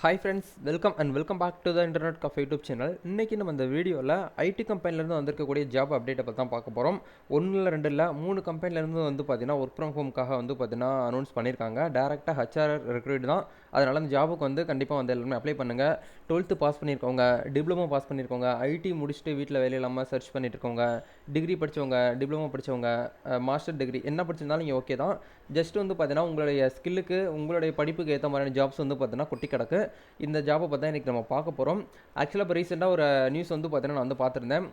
Hi friends welcome and welcome back to the internet cafe YouTube channel இன்றைக்கி நம்ம இந்த வீடியோவில் ஐடி கம்பெனிலேருந்து வந்திருக்கக்கூடிய ஜாப் அப்டேட்டை பற்றி தான் பார்க்க போகிறோம் ஒன்றில் ரெண்டு இல்லை மூணு கம்பெனிலேருந்து வந்து பார்த்தீங்கன்னா ஒர்க் ஃப்ரம் ஹோம்க்காக வந்து பார்த்தீங்கன்னா அனௌன்ஸ் பண்ணியிருக்காங்க டேரெக்டாக ஹச்ஆர் ரெக்ரூட் தான். அதனால் அந்த ஜாபுக்கு வந்து கண்டிப்பாக வந்து எல்லாருமே அப்ளை பண்ணுங்கள் டுவெல்த்து பாஸ் பண்ணியிருக்கவங்க டிப்ளமோ பாஸ் பண்ணியிருக்கவங்க ஐடி முடிச்சுட்டு வீட்டில் வேலை இல்லாமல் சர்ச் பண்ணிட்டு இருக்கவங்க டிகிரி படித்தவங்க டிப்ளமோ படித்தவங்க மாஸ்டர் டிகிரி என்ன படிச்சிருந்தாலும் நீங்கள் ஓகே தான். ஜஸ்ட் வந்து பார்த்தீங்கன்னா உங்களுடைய ஸ்கில்லுக்கு உங்களுடைய படிப்புக்கு ஏற்ற மாதிரியான ஜாப்ஸ் வந்து பார்த்தீங்கன்னா கொட்டி கிடக்கு. இந்த ஜாபை பார்த்தா இன்றைக்கி நம்ம பார்க்க போகிறோம் ஆக்சுவலாக இப்போ ரீசெண்டாக ஒரு நியூஸ் வந்து பார்த்தீங்கன்னா நான் வந்து பார்த்துருந்தேன்.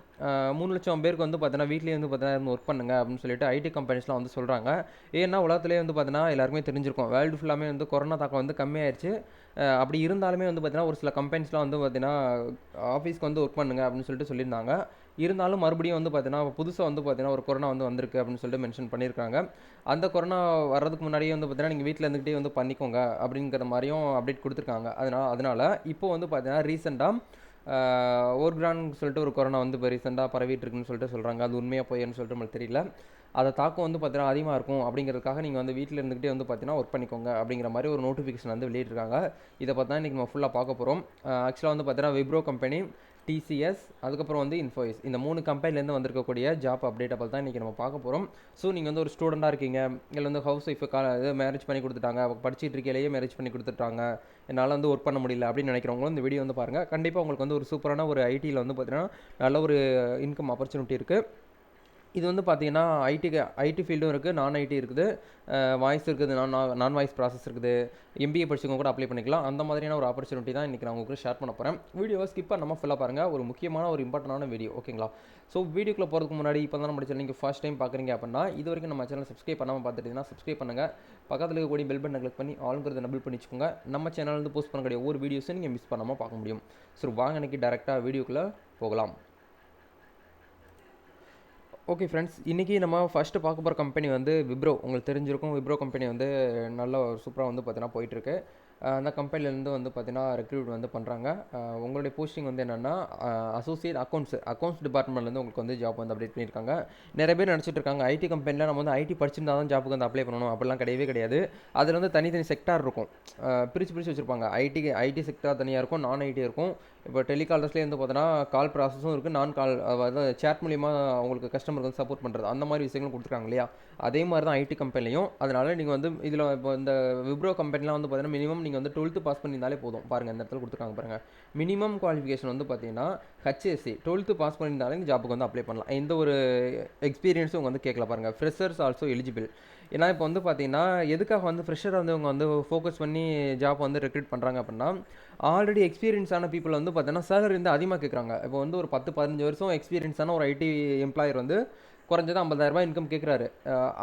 மூணு லட்சம் பேருக்கு வந்து பார்த்தீங்கன்னா வீட்லேயே வந்து பார்த்தீங்கன்னா ஒர்க் பண்ணுங்க அப்படின்னு சொல்லிட்டு ஐடி கம்பெனிஸ்லாம் வந்து சொல்கிறாங்க ஏன்னா உலகத்துலேயே வந்து பார்த்தீங்கன்னா எல்லாருக்குமே தெரிஞ்சிருக்கும். வேர்ல்டு ஃபுல்லாமே வந்து கொரோனா தாக்கம் வந்து கம்மியாக கம்மியாயிருச்சு அப்படி இருந்தாலுமே வந்து பார்த்தீங்கன்னா ஒரு சில கம்பெனிஸ்லாம் வந்து பார்த்தீங்கன்னா ஆஃபீஸ்க்கு வந்து ஒர்க் பண்ணுங்க அப்படின்னு சொல்லிட்டு சொல்லியிருந்தாங்க. இருந்தாலும் மறுபடியும் வந்து பார்த்தீங்கன்னா புதுசாக வந்து பார்த்தீங்கன்னா ஒரு கொரோனா வந்து வந்திருக்கு அப்படின்னு சொல்லிட்டு மென்ஷன் பண்ணியிருக்காங்க. அந்த கொரோனா வர்றதுக்கு முன்னாடியே வந்து பார்த்தீங்கன்னா நீங்கள் வீட்டில் இருந்துக்கிட்டே வந்து பண்ணிக்கோங்க அப்படிங்கிற மாதிரியும் அப்டேட் கொடுத்துருக்காங்க. அதனால் அதனால் இப்போ வந்து பார்த்தீங்கன்னா ரீசெண்டாக ஓர்கிரான் சொல்லிட்டு ஒரு கொரோனா வந்து இப்போ ரீசெண்டாக பரவிட்டு இருக்குன்னு சொல்லிட்டு சொல்கிறாங்க அது உண்மையாக போயேன்னு சொல்லிட்டு நம்மளுக்கு தெரியல. அதை தாக்கம் வந்து பார்த்தீங்கன்னா அதிகமாக இருக்கும். அப்படிங்கிறதுக்காக நீங்கள் வந்து வீட்டில் இருந்துக்கிட்டே வந்து பார்த்தீங்கன்னா ஒர்க் பண்ணிக்கோங்க அப்படிங்கிற மாதிரி ஒரு நோட்டிஃபிகேஷன் வந்து வெளியிட்டிருக்காங்க. இதை பார்த்தா இன்றைக்கி நம்ம ஃபுல்லாக பார்க்க போகிறோம் ஆக்சுவலாக வந்து பார்த்தீங்கன்னா விப்ரோ கம்பெனி டிசிஎஸ் அதுக்கப்புறம் வந்து இன்ஃபோயிஸ் இந்த மூணு கம்பெனிலேருந்து வந்திருக்கக்கூடிய ஜாப் அப்டேட்டபிள் தான் இன்றைக்கி நம்ம பார்க்க போகிறோம் ஸோ நீங்கள் வந்து ஒரு ஸ்டூடெண்ட்டாக இருக்கீங்க இல்லை வந்து ஹவுஸ் ஒய்ஃபு கா இது மேரேஜ் பண்ணி கொடுத்துட்டாங்க படிச்சிட்டு இருக்கையிலேயே மேரேஜ் பண்ணி கொடுத்துட்டாங்க என்னால் வந்து ஒர்க் பண்ண முடியல அப்படின்னு நினைக்கிறவங்களும் இந்த வீடியோ வந்து பாருங்கள் கண்டிப்பாக உங்களுக்கு வந்து ஒரு சூப்பரான ஒரு ஐடியில் வந்து பார்த்தீங்கன்னா நல்ல ஒரு இன்கம் ஆப்பர்ச்சுனிட்டி இருக்குது இது வந்து பார்த்தீங்கன்னா ஐடிக்கு ஐடி ஃபீல்டும் இருக்குது நான் ஐடி இருக்குது. வாய்ஸ் இருக்குது நான் நான் வாய்ஸ் ப்ராசஸ் இருக்குது. எம்பிஏ படிச்சவங்க கூட அப்ளை பண்ணிக்கலாம். அந்த மாதிரியான ஒரு ஆப்பர்ச்சுனிட்டி தான் இன்றைக்கி நான் உங்களுக்கு ஷேர் பண்ண போகிறேன் வீடியோவை ஸ்கிப்பாக நம்ம ஃபுல்லாக பாருங்கள் ஒரு முக்கியமான ஒரு இம்பார்ட்டண்டான வீடியோ ஓகேங்களா ஸோ வீடியோக்குள்ளே போகிறதுக்கு முன்னாடி இப்போ தான் நம்ம சேனல் நீங்கள் ஃபஸ்ட் டைம் பார்க்குறீங்க அப்படின்னா இது வரைக்கும் நம்ம சேனல் சப்ஸ்கிரைப் பண்ணாமல் பார்த்துட்டீங்கன்னா சப்ஸ்கிரைப் பண்ணுங்கள் பக்கத்தில் இருக்கக்கூடிய பெல் பட்டனை கிளிக் பண்ணி ஆளுங்கிறத நபிள் பண்ணிச்சுக்கோங்க நம்ம சேனல் வந்து போஸ்ட் பண்ணக்கூடிய ஒவ்வொரு வீடியோஸும் நீங்கள் மிஸ் பண்ணாமல் பார்க்க முடியும். ஸோ வாங்க இன்னைக்கு டேரெக்டாக வீடியோக்குள்ளே போகலாம். ஓகே ஃப்ரெண்ட்ஸ் இன்றைக்கி நம்ம ஃபஸ்ட்டு பார்க்க போகிற கம்பெனி வந்து விப்ரோ உங்களுக்கு தெரிஞ்சிருக்கும் விப்ரோ கம்பெனி வந்து நல்ல சூப்பராக வந்து பார்த்தீங்கன்னா போயிட்டுருக்கு. அந்த கம்பெனிலேருந்து வந்து பார்த்தீங்கன்னா ரெக்ரூட் வந்து பண்ணுறாங்க உங்களுடைய போஸ்டிங் வந்து என்னென்னா அசோசியேட் அக்கௌண்ட்ஸ் அக்கௌண்ட்ஸ் டிபார்ட்மெண்ட்லேருந்து உங்களுக்கு வந்து ஜாப் வந்து அப்டேட் பண்ணியிருக்காங்க. நிறைய பேர் நினச்சிட்டு இருக்காங்க ஐடி கம்பெனியில் நம்ம வந்து ஐடி படிச்சிருந்தா தான் ஜாப்புக்கு வந்து அப்ளை பண்ணணும். அப்படிலாம் கிடையவே கிடையாது. அதில் வந்து தனித்தனி செக்டார் இருக்கும். பிரித்து பிரித்து வச்சுருப்பாங்க. ஐடி ஐடி செக்டார் தனியாக இருக்கும் நான் ஐடி இருக்கும். இப்போ டெலிகாலர்ஸ்லேயே வந்து பார்த்தோன்னா கால் ப்ராசஸும் இருக்குது நான் கால் அதாவது சேட் மூலிமா அவங்களுக்கு கஸ்டமருக்கு வந்து சப்போர்ட் பண்ணுறது அந்த மாதிரி விஷயங்களும் கொடுத்துருக்காங்க இல்லையா? அதே மாதிரி தான் ஐடி கம்பெனிலையும் அதனால் நீங்கள் வந்து இதில் இப்போ இந்த விப்ரோ கம்பெனிலாம் வந்து பார்த்தீங்கன்னா மினிமம் நீங்கள் வந்து டுவெல்த்து பாஸ் பண்ணியிருந்தாலே போதும். பாருங்கள் இந்த இடத்துல கொடுத்துருக்காங்க பாருங்கள் மினிமம் குவாலிஃபிகேஷன் வந்து பார்த்தீங்கன்னா ஹச்எஸ்சி டுவெல்த்து பாஸ் பண்ணியிருந்தாலே ஜாபுக்கு ஜாப்புக்கு வந்து அப்ளை பண்ணலாம். எந்த ஒரு எக்ஸ்பீரியன்ஸும் வந்து கேட்கல பாருங்கள் ஃப்ரெஷர்ஸ் ஆல்சோ எலிஜிபிள் ஏன்னா இப்போ வந்து பார்த்தீங்கன்னா எதுக்காக வந்து ஃப்ரெஷராக வந்து இவங்க வந்து ஃபோக்கஸ் பண்ணி ஜாப் வந்து ரெக்ரூட் பண்ணுறாங்க அப்படின்னா ஆல்ரெடி எக்ஸ்பீரியன்ஸான பீப்புள் வந்து பார்த்தீங்கன்னா சேலரி வந்து அதிகமாக கேட்குறாங்க இப்போ வந்து ஒரு பத்து பதினஞ்சு வருஷம் எக்ஸ்பீரியன்ஸான ஒரு ஐடி எம்ப்ளாயர் வந்து குறைஞ்சது ஐம்பதாயிரரூபா இன்கம் கேட்குறாரு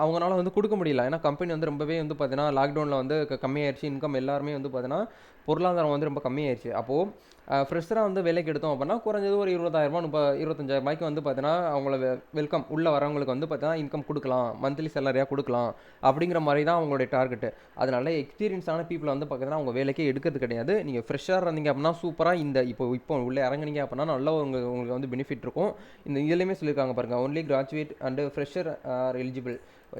அவங்களால வந்து கொடுக்க முடியல. ஏன்னா கம்பெனி வந்து ரொம்பவே வந்து பார்த்தீங்கன்னா லாக்டவுனில் வந்து கம்மியாயிருச்சு. இன்கம் எல்லாருமே வந்து பார்த்தீங்கன்னா பொருளாதாரம் வந்து ரொம்ப கம்மியாயிருச்சு. அப்போது ஃப்ரெஷராக வந்து வேலைக்கு எடுத்தோம் அப்படின்னா குறைஞ்சது ஒரு இருபதாயிரரூபா முப்பது இருபத்தஞ்சாயிரம் ரூபாய்க்கு வந்து பார்த்தீங்கன்னா அவங்கள வெல்கம் உள்ளே வரவங்களுக்கு வந்து பார்த்தீங்கன்னா இன்கம் கொடுக்கலாம். மந்த்லி சேலரியாக கொடுக்கலாம். அப்படிங்கிற மாதிரி தான் அவங்களுடைய டார்கெட்டு அதனால எக்ஸ்பீரியன்ஸான பீப்புளை வந்து பார்த்தீங்கன்னா அவங்க வேலைக்கே எடுக்கிறது கிடையாது. நீங்கள் ஃப்ரெஷ்ஷாக இருந்தீங்க அப்படின்னா சூப்பராக இந்த இப்போ இப்போ உள்ளே இறங்குனீங்க அப்படின்னா நல்ல உங்களுக்கு உங்களுக்கு வந்து பெனிஃபிட் இருக்கும். இந்த இதுலேயுமே சொல்லியிருக்காங்க பாருங்கள் only graduate and fresher are eligible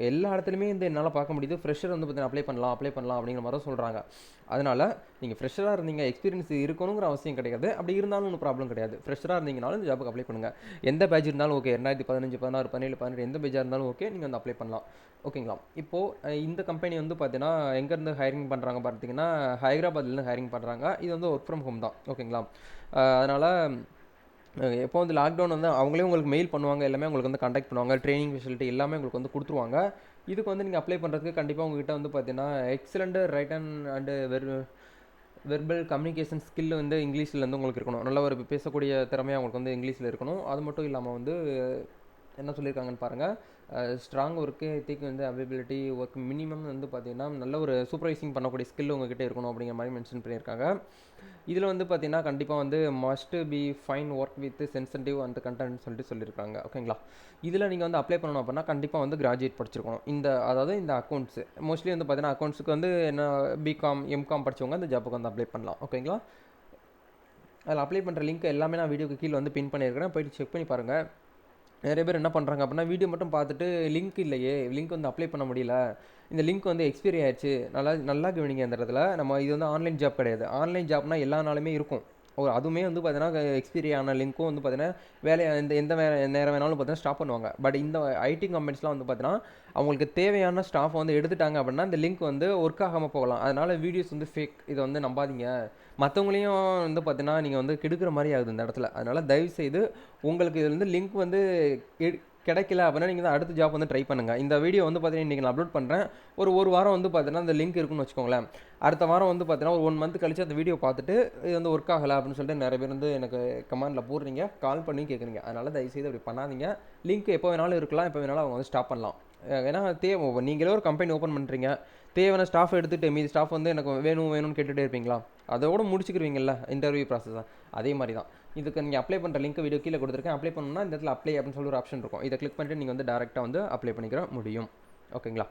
எல்லா இடத்துலையுமே இந்த என்னால் பார்க்க முடியுது. ஃப்ரெஷர் வந்து பார்த்தீங்கன்னா அப்ளை பண்ணலாம் அப்ளை பண்ணலாம் அப்படிங்கிற மாதிரி சொல்கிறாங்க அதனால் நீங்கள் ஃப்ரெஷராக இருந்தீங்க எக்ஸ்பீரியன்ஸ் இருக்கணுங்கிற அவசியம் கிடையாது. அப்படி இருந்தாலும் ஒன்றும் ப்ராப்ளம் கிடையாது. ஃப்ரெஷராக இருந்தீங்கனாலும் இந்த ஜாபுக்கு அப்ளை பண்ணுங்கள் எந்த பேஜ் இருந்தாலும் ஓகே ரெண்டாயிரத்தி பதினஞ்சு பதினாறு பதினேழு பதினெட்டு எந்த பேஜாக இருந்தாலும் ஓகே நீங்கள் வந்து அப்ளை பண்ணலாம். ஓகேங்களா இப்போது இந்த கம்பெனி வந்து பார்த்தீங்கன்னா எங்கேருந்து ஹையரிங் பண்ணுறாங்க பார்த்தீங்கன்னா ஹைதராபாத்லேருந்து ஹையரிங் பண்ணுறாங்க இது வந்து ஒர்க் ஃப்ரம் ஹோம் தான். ஓகேங்களா அதனால் எப்போ வந்து லாக்டவுன் வந்து அவங்களே உங்களுக்கு மெயில் பண்ணுவாங்க எல்லாமே உங்களுக்கு வந்து கண்டக்ட் பண்ணுவாங்க. ட்ரைனிங் ஃபெசிலிட்டி எல்லாமே உங்களுக்கு வந்து கொடுத்துருவாங்க. இதுக்கு வந்து நீங்கள் அப்ளை பண்ணுறதுக்கு கண்டிப்பாக உங்ககிட்ட வந்து பார்த்தீங்கன்னா excellent written and and where verbal communication skill வந்து இங்கிலீஷில் வந்து உங்களுக்கு இருக்கணும். நல்ல ஒரு பேசக்கூடிய திறமையாக உங்களுக்கு வந்து இங்கிலீஷில் இருக்கணும். அது மட்டும் இல்லாமல் வந்து என்ன சொல்லியிருக்காங்கன்னு பாருங்கள் ஸ்ட்ராங் ஒர்க்கு எத்திக் வந்து அவைபிலிட்டி ஒர்க் மினிமம் வந்து பார்த்தீங்கன்னா நல்ல ஒரு சூப்பர்வைசிங் பண்ணக்கூடிய ஸ்கில் உங்ககிட்ட இருக்கணும் அப்படிங்கிற மாதிரி மென்ஷன் பண்ணியிருக்காங்க. இதில் வந்து பார்த்திங்கன்னா கண்டிப்பாக வந்து must be fine work with sensitive அந்த கண்டென்ட் சொல்லிட்டு சொல்லியிருக்காங்க. ஓகேங்களா இதில் நீங்கள் வந்து அப்ளை பண்ணணும் அப்படின்னா கண்டிப்பாக வந்து கிராஜுவேட் படிச்சிருக்கணும். இந்த அதாவது இந்த அக்கௌண்ட்ஸு மோஸ்ட்லி வந்து பார்த்தீங்கன்னா அக்கௌண்ட்ஸுக்கு வந்து என்ன பிகாம் எம்காம் படித்தவங்க அந்த ஜாப்புக்கு வந்து அப்ளை பண்ணலாம். ஓகேங்களா அதில் அப்ளை பண்ணுற லிங்க் எல்லாமே நான் வீடியோக்கு கீழே வந்து பின் பண்ணியிருக்கிறேன். போயிட்டு செக் பண்ணி பாருங்கள் நிறைய பேர் என்ன பண்ணுறாங்க அப்படின்னா வீடியோ மட்டும் பார்த்துட்டு லிங்க் இல்லையே லிங்க் வந்து அப்ளை பண்ண முடியல. இந்த லிங்க் வந்து எக்ஸ்பைரி ஆயிடுச்சு. நல்லா நல்லா கவனிங்க அந்த இடத்துல. நம்ம இது வந்து ஆன்லைன் ஜாப் கிடையாது. ஆன்லைன் ஜாப்னால் எல்லா நாளுமே இருக்கும். ஒரு அதுவுமே வந்து பார்த்தீங்கன்னா எக்ஸ்பீரி ஆன லிங்க்கும் வந்து பார்த்தீங்கன்னா வேலையை இந்த எந்த வே நேரம் வேணாலும் பார்த்தீங்கன்னா ஸ்டாப் பண்ணுவாங்க. பட் இந்த ஐடி கம்பெனிஸ்லாம் வந்து பார்த்தீங்கன்னா அவங்களுக்கு தேவையான ஸ்டாஃப் வந்து எடுத்துட்டாங்க அப்படின்னா இந்த லிங்க் வந்து ஒர்க் ஆகாமல் போகலாம். அதனால் வீடியோஸ் வந்து ஃபேக் இதை வந்து நம்பாதீங்க. மற்றவங்களையும் வந்து பார்த்தீங்கன்னா நீங்கள் வந்து கெடுக்கிற மாதிரி ஆகுது இந்த இடத்துல. அதனால் தயவுசெய்து உங்களுக்கு இதில் வந்து லிங்க் வந்து கிடைக்கல அப்படின்னா நீங்கள் தான் அடுத்த ஜாப் வந்து ட்ரை பண்ணுங்கள் இந்த வீடியோ வந்து பார்த்தீங்கன்னா இன்றைக்கி நான் அப்லோட் பண்ணுறேன் ஒரு ஒரு வாரம் வந்து பார்த்தீங்கன்னா அந்த லிங்க் இருக்குன்னு வச்சுக்கோங்களேன். அடுத்த வாரம் வந்து பார்த்தீங்கன்னா ஒரு ஒன் மந்த் கழிச்சு அந்த வீடியோ பார்த்துட்டு இது வந்து ஒர்க் ஆகலை அப்படின்னு சொல்லிட்டு நிறைய பேர் வந்து எனக்கு கமெண்டில் போடுறீங்க. கால் பண்ணி கேட்குறீங்க அதனால் தயவுசெய்து அப்படி பண்ணாதீங்க. லிங்க் எப்போ வேணாலும் இருக்கலாம். எப்போ வேணாலும் அவங்க வந்து ஸ்டாப் பண்ணலாம். ஏன்னா தேவை நீங்களே ஒரு கம்பெனி ஓப்பன் பண்ணுறீங்க தேவையான ஸ்டாஃப் எடுத்துகிட்டு மீதி ஸ்டாஃப் வந்து எனக்கு வேணும் வேணும்னு கேட்டுகிட்டே இருப்பீங்களா? அதோட முடிச்சுக்கிருவீங்கல்ல இன்டர்வியூ ப்ராசஸ் அதே மாதிரி தான் இதுக்கு நீங்கள் அப்ளை பண்ணுற லிங்க் வீடியோ கீழே கொடுத்துருக்கேன். அப்ளை பண்ணணும்னா இந்த இடத்துல அப்ளை அப்படின்னு சொல்லி ஒரு ஆப்ஷன் இருக்கும். இதை கிளிக் பண்ணிட்டு நீங்கள் வந்து டேரெக்டாக வந்து அப்ளை பண்ணிக்கிற முடியும். ஓகேங்களா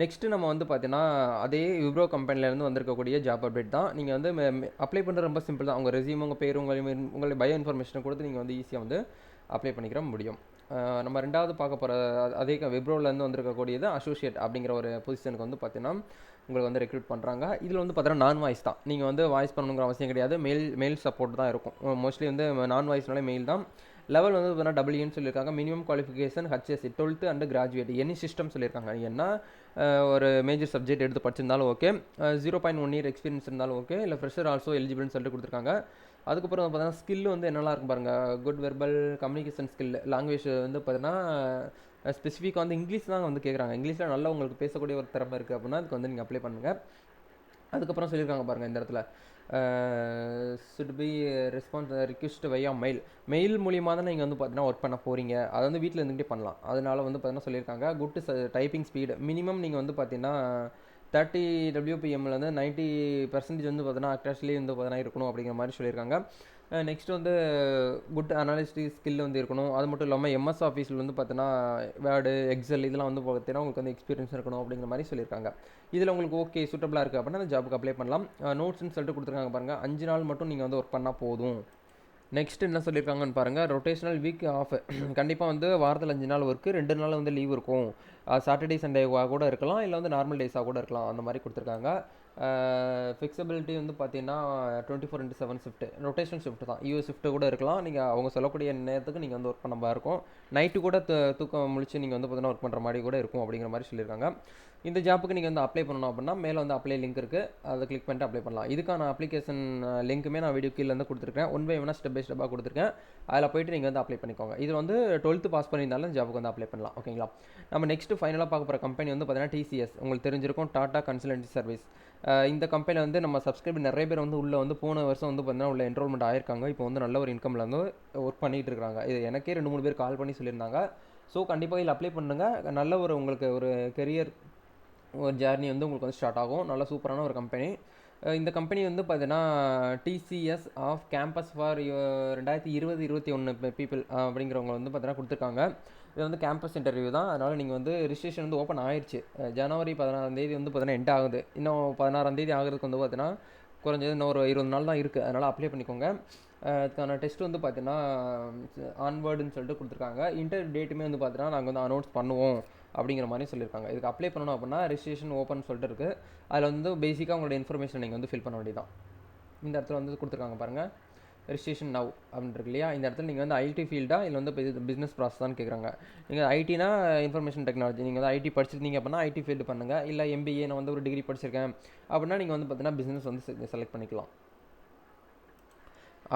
நெக்ஸ்ட்டு நம்ம வந்து பார்த்தீங்கன்னா அதே விப்ரோ கம்பெனிலேருந்து வந்திருக்கக்கூடிய ஜாப் அப்டேட் தான். நீங்கள் வந்து அப்ளை பண்ணுறது ரொம்ப சிம்பிள் தான். உங்கள் ரெசியூம் உங்கள் பேர் உங்கள் உங்களுடைய பயோ இன்ஃபர்மேஷனை கொடுத்து நீங்கள் வந்து ஈஸியாக வந்து அப்ளை பண்ணிக்கிற முடியும். நம்ம ரெண்டாவது பார்க்க போகிற அதே விப்ரோலேருந்து வந்திருக்கக்கூடியது அசோசியேட் அப்படிங்கிற ஒரு பொசிஷனுக்கு வந்து பார்த்தீங்கன்னா உங்களுக்கு வந்து ரெக்ரூட் பண்ணுறாங்க இதில் வந்து பார்த்தீங்கன்னா நான் வாய்ஸ் தான். நீங்கள் வந்து வாய்ஸ் பண்ணணுங்கிற அவசியம் கிடையாது. மெயில் மெயில் சப்போர்ட் தான் இருக்கும். மோஸ்ட்லி வந்து நான் வாய்ஸ்னாலே மெயில் தான். லெவல் வந்து பார்த்தீங்கன்னா டபுள் இன்னு e சொல்லியிருக்காங்க. Minimum qualification HSC twelfth and graduate any system சொல்லியிருக்காங்க. என்ன ஒரு மேஜர் சப்ஜெக்ட் எடுத்து படிச்சிருந்தாலும் okay zero point one year experience இருந்தாலும் ஓகே இல்லை ஃப்ரெஷர் ஆல்சோ எலிஜிபிள்னு சொல்லிட்டு கொடுத்துருக்காங்க. அதுக்கப்புறம் வந்து பார்த்தீங்கன்னா ஸ்கில் வந்து என்னெல்லாம் இருக்கும் பாருங்கள் good verbal communication skill language வந்து பார்த்தீங்கன்னா ஸ்பெசிஃபிக்காக வந்து இங்கிலீஷ் தான் வந்து கேட்குறாங்க இங்கிலீஷில் நல்லா உங்களுக்கு பேசக்கூடிய ஒரு திறமை இருக்குது அப்படின்னா அதுக்கு வந்து நீங்கள் அப்ளை பண்ணுங்கள் அதுக்கப்புறம் சொல்லியிருக்காங்க பாருங்கள் இந்த இடத்துல. Should be response request via mail mail மூலியமாக தான் நீங்கள் வந்து பார்த்தீங்கன்னா ஒர்க் பண்ண போகிறீங்க அதை வந்து வீட்டில் இருந்துகிட்டே பண்ணலாம். அதனால வந்து பார்த்தீங்கன்னா சொல்லியிருக்காங்க. குட் டைப்பிங் ஸ்பீடு மினிமம் நீங்கள் வந்து பார்த்தீங்கன்னா தேர்ட்டி டபிள்யூபிஎம்மில் வந்து நைன்ட்டி பர்சன்டேஜ் வந்து பார்த்தீங்கன்னா அக்டாஷ்லேயே வந்து பார்த்தீங்கன்னா இருக்கணும் அப்படிங்கிற மாதிரி சொல்லியிருக்காங்க. நெக்ஸ்ட் வந்து குட் அனாலிஸ்டிக் ஸ்கில் வந்து இருக்கணும். அது மட்டும் இல்லாமல் எம்எஸ் ஆஃபீஸில் வந்து பார்த்தீங்கன்னா வேர்டு எக்ஸல் இதெல்லாம் வந்து பார்த்தீங்கன்னா உங்களுக்கு வந்து எக்ஸ்பீரியன்ஸ் இருக்கணும் அப்படிங்கிற மாதிரி சொல்லியிருக்காங்க. இதில் உங்களுக்கு ஓகே சூட்டபிளாக இருக்குது அப்படின்னா அந்த ஜாபுக்கு அப்ளை பண்ணலாம். நோட்ஸ்னு சொல்லிட்டு கொடுத்துருக்காங்க பாருங்கள் அஞ்சு நாள் மட்டும் நீங்கள் வந்து ஒர்க் பண்ணால் போதும். நெக்ஸ்ட் என்ன சொல்லியிருக்காங்கன்னு பாருங்கள் ரொட்டேஷனல் வீக் ஆஃப் கண்டிப்பாக வந்து வாரத்தில் அஞ்சு நாள் ஒர்க்கு ரெண்டு நாள் வந்து லீவ் இருக்கும். சாட்டர்டே சண்டேவாக கூட இருக்கலாம். இல்லை வந்து நார்மல் டேஸாக கூட இருக்கலாம். அந்த மாதிரி கொடுத்துருக்காங்க. ஃபிக்ஸபிலிட்டி வந்து பார்த்தீங்கன்னா twenty four into seven shift rotation shift தான் யூ ஷிஃப்ட்டு கூட இருக்கலாம். நீங்கள் அவங்க சொல்லக்கூடிய நேரத்துக்கு நீங்கள் வந்து ஒர்க் பண்ண மாதிரி இருக்கும். நைட்டு கூட தூக்கம் முழிச்சு நீங்கள் வந்து பார்த்தீங்கன்னா ஒர்க் பண்ணுற மாதிரி கூட இருக்கும் அப்படிங்கிற மாதிரி சொல்லியிருக்காங்க. இந்த ஜாப்புக்கு நீங்கள் வந்து அப்ளை பண்ணணும் அப்படின்னா மேலே வந்து அப்ளை லிங்க் இருக்குது அதை கிளிக் பண்ணிட்டு அப்ளை பண்ணலாம். இதுக்கான அப்ளிகேஷன் லிங்க்குமே நான் வீடியோ கீழே வந்து கொடுத்துருக்கேன் ஒன் பை ஒன்னாக ஸ்டெப் பை ஸ்டெப்பாக கொடுத்துருக்கேன். அதில் போயிட்டு நீங்கள் வந்து அப்ளை பண்ணிக்கோங்க. இது வந்து டுவெல்த்து பாஸ் பண்ணியிருந்தாலும் ஜாபுக்கு வந்து அப்ளை பண்ணலாம். ஓகேங்களா நம்ம நெக்ஸ்ட் ஃபைனலாக பார்க்க போகிற கம்பெனி வந்து பார்த்தீங்கன்னா டிசிஎஸ் உங்களுக்கு தெரிஞ்சிருக்கும் டாடா கன்சல்டன்சி சர்வீஸ் இந்த கம்பெனியில் வந்து நம்ம சப்ஸ்கிரைபர் நிறைய பேர் வந்து உள்ளே வந்து போன வருஷம் வந்து பார்த்தீங்கன்னா உள்ள என்ரோல்மெண்ட் ஆயிருக்காங்க. இப்போ வந்து நல்ல ஒரு இன்கமில் வந்து ஒர்க் பண்ணிகிட்டு இருக்காங்க. இது எனக்கே ரெண்டு மூணு பேர் கால் பண்ணி சொல்லியிருந்தாங்க. ஸோ கண்டிப்பாக இதில் அப்ளை பண்ணுங்க. நல்ல ஒரு உங்களுக்கு ஒரு கெரியர் ஒரு ஜேர்னி வந்து உங்களுக்கு வந்து ஸ்டார்ட் ஆகும். நல்ல சூப்பரான ஒரு கம்பெனி இந்த கம்பெனி வந்து பார்த்தீங்கன்னா டிசிஎஸ் ஆஃப் கேம்பஸ் ஃபார் ரெண்டாயிரத்தி இருபது இருபத்தி ஒன்று பீப்புள் அப்படிங்கிறவங்க வந்து பார்த்தீங்கன்னா கொடுத்துருக்காங்க. இது வந்து கேம்பஸ் இன்டர்வியூ தான். அதனால் நீங்கள் வந்து ரிஜிஸ்ட்ரேஷன் வந்து ஓப்பன் ஆயிடுச்சு ஜனவரி பதினாறாம் தேதி வந்து பார்த்தீங்கன்னா எண்ட் ஆகுது. இன்னும் பதினாறாம் தேதி ஆகிறதுக்கு வந்து பார்த்தீங்கன்னா குறைஞ்சது இன்னும் ஒரு இருபது நாள் தான் இருக்குது அதனால் அப்ளை பண்ணிக்கோங்க. அதுக்கான டெஸ்ட் வந்து பார்த்தீங்கன்னா ஆன்வேர்டுன்னு சொல்லிட்டு கொடுத்துருக்காங்க. இன்டர் டேட்டுமே வந்து பார்த்தீங்கன்னா நாங்கள் வந்து அனௌன்ஸ் பண்ணுவோம் அப்படிங்கிற மாதிரி சொல்லியிருக்காங்க. இதுக்கு அப்ளை பண்ணணும் அப்படின்னா ரிஜிஸ்ட்ரேஷன் ஓப்பன் சொல்லிட்டு இருக்குது அதில் வந்து பேசிக்காக உங்களோட இன்ஃபர்மேஷன் நீங்கள் வந்து ஃபில் பண்ண வேண்டியதான் இந்த இடத்துல வந்து கொடுத்துருக்காங்க பாருங்கள் ரிஜிஸ்ட்ரேஷன் நவ் அப்படின்னு இருக்கு இல்லையா? இந்த இடத்துல நீங்கள் வந்து ஐடி ஃபீல்டாக இல்லை வந்து பிஸ்னஸ் ப்ராசஸ் தான் கேட்குறாங்க நீங்கள் ஐடினா இன்ஃபர்மேஷன் டெக்னாலஜி நீங்கள் வந்து ஐடி படிச்சிருந்தீங்க அப்படின்னா ஐடி ஃபீல்டு பண்ணுங்கள் இல்லை எம்பிஏ நான் வந்து ஒரு டிகிரி படிச்சிருக்கேன் அப்படின்னா நீங்கள் வந்து பார்த்தீங்கன்னா பிஸ்னஸ் வந்து செலக்ட் பண்ணிக்கலாம்.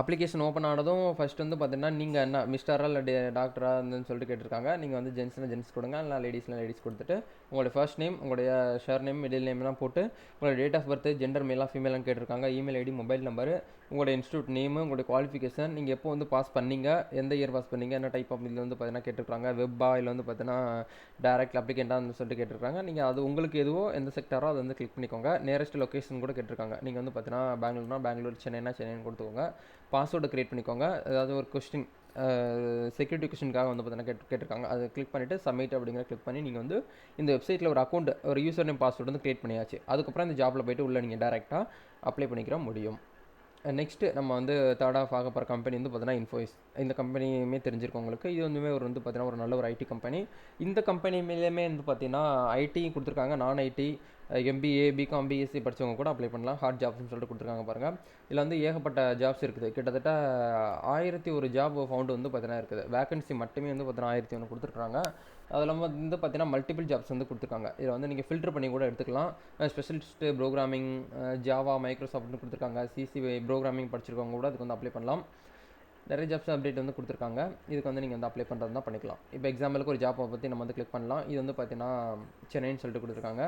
அப்ளிகேஷன் ஓப்பன் ஆனதும் ஃபர்ஸ்ட் வந்து பார்த்தீங்கன்னா நீங்கள் என்ன மிஸ்டராக இல்லை டாக்டராக இருந்துன்னு சொல்லிட்டு கேட்டிருக்காங்க. நீங்கள் வந்து ஜென்ஸ்னால் ஜென்ஸ் கொடுங்க இல்லை லேடிஸ்னால் லேடிஸ் கொடுத்துட்டு உங்களுடைய ஃபர்ஸ்ட் நேம் உங்களுடைய ஷேர் நேம் மிடில் நேம்லாம் போட்டு உங்களோட டேட் ஆஃப் பர்த் ஜெண்டர் மேலாக ஃபீமேலாம் கேட்டிருக்காங்க. இமெயில் ஐடி மொபைல் நம்பர் உங்களுடைய இன்ஸ்டியூட் நேமு உங்களுடைய குவாலிஃபிகேஷன் நீங்கள் எப்போ வந்து பாஸ் பண்ணீங்க எந்த இயர் பாஸ் பண்ணீங்க என்ன டைப் ஆஃப் இதில் வந்து பார்த்தீங்கன்னா கேட்டிருக்காங்க. வெப்பா இல்லை வந்து பார்த்தீங்கன்னா டேரக்ட் அப்ளிகேண்டாக சொல்லிட்டு கேட்டிருக்காங்க. நீங்கள் அது உங்களுக்கு எதுவோ எந்த செக்டாரோ அதை வந்து கிளிக் பண்ணிக்கோங்க. நியரஸ்ட் லொக்கேஷன் கூட கேட்டிருக்காங்க. நீங்கள் வந்து பார்த்தீங்கன்னா பெங்களூர்னா பெங்களூர் சென்னைனா சென்னைன்னு கொடுத்துக்கோங்க. பாஸ்வேர்டை க்ரியேட் பண்ணிக்கோங்க. அதாவது ஒரு கொஸ்டின் செக்யூரிட்டி கொஷனுக்காக வந்து பார்த்தீங்கன்னா கேட்டு கேட்டிருக்காங்க. அதை கிளிக் பண்ணிவிட்டு சப்மிட் அப்படிங்கிற கிளிக் பண்ணி நீங்கள் வந்து இந்த வெப்சைட்டில் ஒரு அக்கௌண்ட் ஒரு யூசர் நேம் பாஸ்வேர்டு வந்து க்ரியேட் பண்ணியாச்சு. அதுக்கப்புறம் இந்த ஜாப்பில் போய்ட்டு உள்ளே நீங்கள் டேரெக்டாக அப்ளை பண்ணிக்கிற முடியும். நெக்ஸ்ட்டு நம்ம வந்து தேர்ட் ஆஃப் ஆக போகிற கம்பெனி வந்து பார்த்தீங்கன்னா இன்ஃபோயிஸ் இந்த கம்பெனியுமே தெரிஞ்சிருக்கும் உங்களுக்கு இது வந்துமே ஒரு வந்து பார்த்தீங்கன்னா ஒரு நல்ல ஒரு ஐடி கம்பெனி இந்த கம்பெனி மேலேயுமே வந்து பார்த்தீங்கன்னா ஐடி கொடுத்துருக்காங்க. நான் ஐடி எம்பிஏ பிகாம் பிஎஸ்சி படித்தவங்க கூட அப்ளை பண்ணலாம். ஹார்ட் ஜாப்ஸ்னு சொல்லிட்டு கொடுத்துருக்காங்க பாருங்கள் இதில் வந்து ஏகப்பட்ட ஜாப்ஸ் இருக்குது. கிட்டத்தட்ட ஆயிரத்தி ஒரு ஜாப் ஃபவுண்டு வந்து பார்த்தீங்கன்னா இருக்குது. வேகன்சி மட்டுமே வந்து பார்த்தீங்கன்னா ஆயிரத்தி ஒன்று கொடுத்துருக்காங்க அது இல்லாமல் வந்து பார்த்தீங்கன்னா மல்டிபிள் ஜாப்ஸ் வந்து கொடுத்துருக்காங்க. இதில் வந்து நீங்கள் ஃபில்டர் பண்ணி கூட எடுத்துக்கலாம். ஸ்பெஷலிஸ்ட்டு ப்ரோக்ராமிங் ஜாவா மைக்ரோசாஃப்ட்னு கொடுத்துருக்காங்க. சிசி ப்ரோக்ராமிங் படிச்சிருக்கவங்க கூட அதுக்கு வந்து அப்ளை பண்ணலாம். நிறைய ஜாப்ஸ் அப்டேட் வந்து கொடுத்துருக்காங்க. இதுக்கு வந்து நீங்கள் வந்து அப்ளை பண்ணுறது தான் பண்ணிக்கலாம். இப்போ எக்ஸாம்பிளுக்கு ஒரு ஜாப்பை பற்றி நம்ம வந்து கிளிக் பண்ணலாம். இது வந்து பார்த்தீங்கன்னா சென்னைன்னு சொல்லிட்டு கொடுத்துருக்காங்க.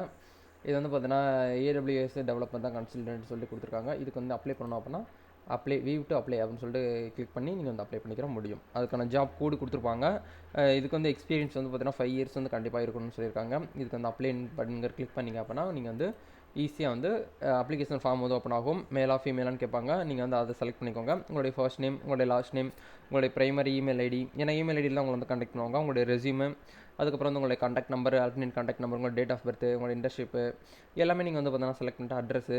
இது வந்து பார்த்தீங்கன்னா ஏடபிள்யூஎஸ் டெவலப்மெண்ட் தான் கன்சல்டன்ட் சொல்லி கொடுத்துருக்காங்க. இதுக்கு வந்து அப்ளை பண்ணணும் அப்படின்னா அப்ளை வீவ் டு அப்ளை அப்படின்னு சொல்லிட்டு கிளிக் பண்ணி நீங்கள் வந்து அப்ளை பண்ணிக்கிற முடியும். அதுக்கான ஜாப் கோடு கொடுத்துருப்பாங்க. இதுக்கு வந்து எக்ஸ்பீரியன்ஸ் வந்து பார்த்தீங்கன்னா ஃபைவ் இயர்ஸ் வந்து கண்டிப்பாக இருக்கணும்னு சொல்லியிருக்காங்க. இதுக்கு வந்து அப்ளை பண்ணுங்கிற கிளிக் பண்ணிங்க அப்படின்னா நீங்கள் வந்து ஈஸியாக வந்து அப்ளிகேஷன் ஃபார்ம் வந்து ஓப்பன் ஆகும். மேலா ஃபீமேலான்னு கேட்பாங்க. நீங்கள் வந்து அதை செலக்ட் பண்ணிக்கோங்க. உங்களுடைய ஃபர்ஸ்ட் நேம் உங்களுடைய லாஸ்ட் நேம் உங்களுடைய ப்ரைமரி இமெயில் ஐடி ஏன்னா இமெயில் ஐடியில் தான் உங்களை வந்து கண்டெக்ட் பண்ணுவாங்க. உங்களுடைய ரெசியூமு அதுக்கப்புறம் வந்து உங்களுடைய contact number alternate contact number உங்களோட டேட் ஆஃப் பர்த் உங்களோட இன்டர்ஷிப்பு எல்லாமே நீங்கள் வந்து பார்த்தீங்கன்னா செலக்ட் பண்ணிட்டு அட்ரஸு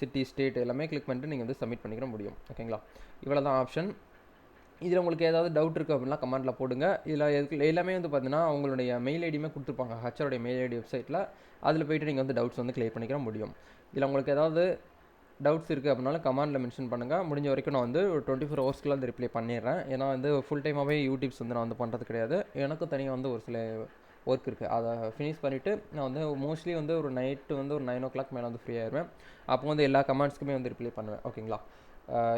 சிட்டி ஸ்டேட் எல்லாமே கிளிக் பண்ணிட்டு நீங்கள் வந்து சப்மிட் பண்ணிக்கிற முடியும். ஓகேங்களா இவ்வளோ தான் ஆப்ஷன் இதில் உங்களுக்கு ஏதாவது டவுட் இருக்குது அப்படின்னா கமெண்ட்டில் போடுங்க. இதில் எதுக்கு எல்லாமே வந்து பார்த்தீங்கன்னா உங்களுடைய மெயில் ஐடியுமே கொடுத்துருப்பாங்க. ஹச்சருடைய மெயில் ஐடி வெப்சைட்டில் அதில் போய்ட்டு நீங்கள் வந்து டவுட்ஸ் வந்து கிளியர் பண்ணிக்கிற முடியும். இதில் உங்களுக்கு ஏதாவது டவுட்ஸ் இருக்குது அப்படின்னாலும் கமெண்டில் மென்ஷன் பண்ணுங்கள் முடிஞ்ச வரைக்கும் நான் வந்து ஒரு டுவெண்ட்டி ஃபோர் ஹவர்ஸ்க்குள்ள வந்து ரிப்ளை பண்ணிடுறேன். ஏன்னா வந்து ஃபுல் டைமாகவே யூடியூப்ஸ் வந்து நான் வந்து பண்ணுறது கிடையாது. எனக்கும் தனியாக வந்து ஒரு சில ஒர்க் இருக்குது அதை ஃபினிஷ் பண்ணிவிட்டு நான் வந்து மோஸ்ட்லி வந்து ஒரு நைட்டு வந்து ஒரு நைன் ஓ கிளாக் மேலே வந்து ஃப்ரீ ஆயிடுவேன் அப்போ வந்து எல்லா கமெண்ட்ஸ்க்குமே வந்து ரிப்ளை பண்ணுவேன் ஓகேங்களா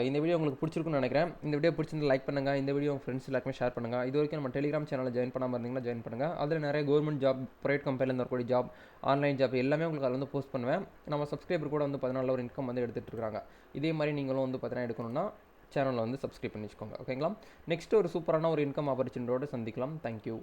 இந்த வீடியோ உங்களுக்கு பிடிச்சிருக்குன்னு நினைக்கிறேன். இந்த வீடியோ பிடிச்சிருந்து லைக் பண்ணுங்கள் இந்த வீடியோ உங்கள் ஃப்ரெண்ட்ஸ் எல்லாருமே ஷேர் பண்ணுங்கள் இது வரைக்கும் நம்ம டெலிகிராம் சேனலில் ஜாயின் பண்ணாமல் இருந்தீங்கன்னா ஜாயின் பண்ணுங்கள் அதில் நிறைய கவர்மெண்ட் ஜாப் ப்ரைவேட் கம்பெனியில் இருக்கக்கூடிய ஜாப் ஆன்லைன் ஜாப் எல்லாமே உங்களுக்கு அதில் வந்து போஸ்ட் பண்ணுவேன். நம்ம சப்ஸ்கிரைபர் கூட வந்து பதினாலு ஒரு இன்கம் வந்து எடுத்துகிட்டு இருக்காங்க. இதே மாதிரி நீங்களும் வந்து பார்த்தீங்கன்னா எடுக்கணும்னா சேனலில் வந்து சப்ஸ்கிரைப் பண்ணி வச்சுக்கோங்க ஓகேங்களா நெக்ஸ்ட் ஒரு சூப்பரான ஒரு இன்கம் ஆப்பர்ச்சுனிட்டியோடு சந்திக்கலாம். தேங்க்யூ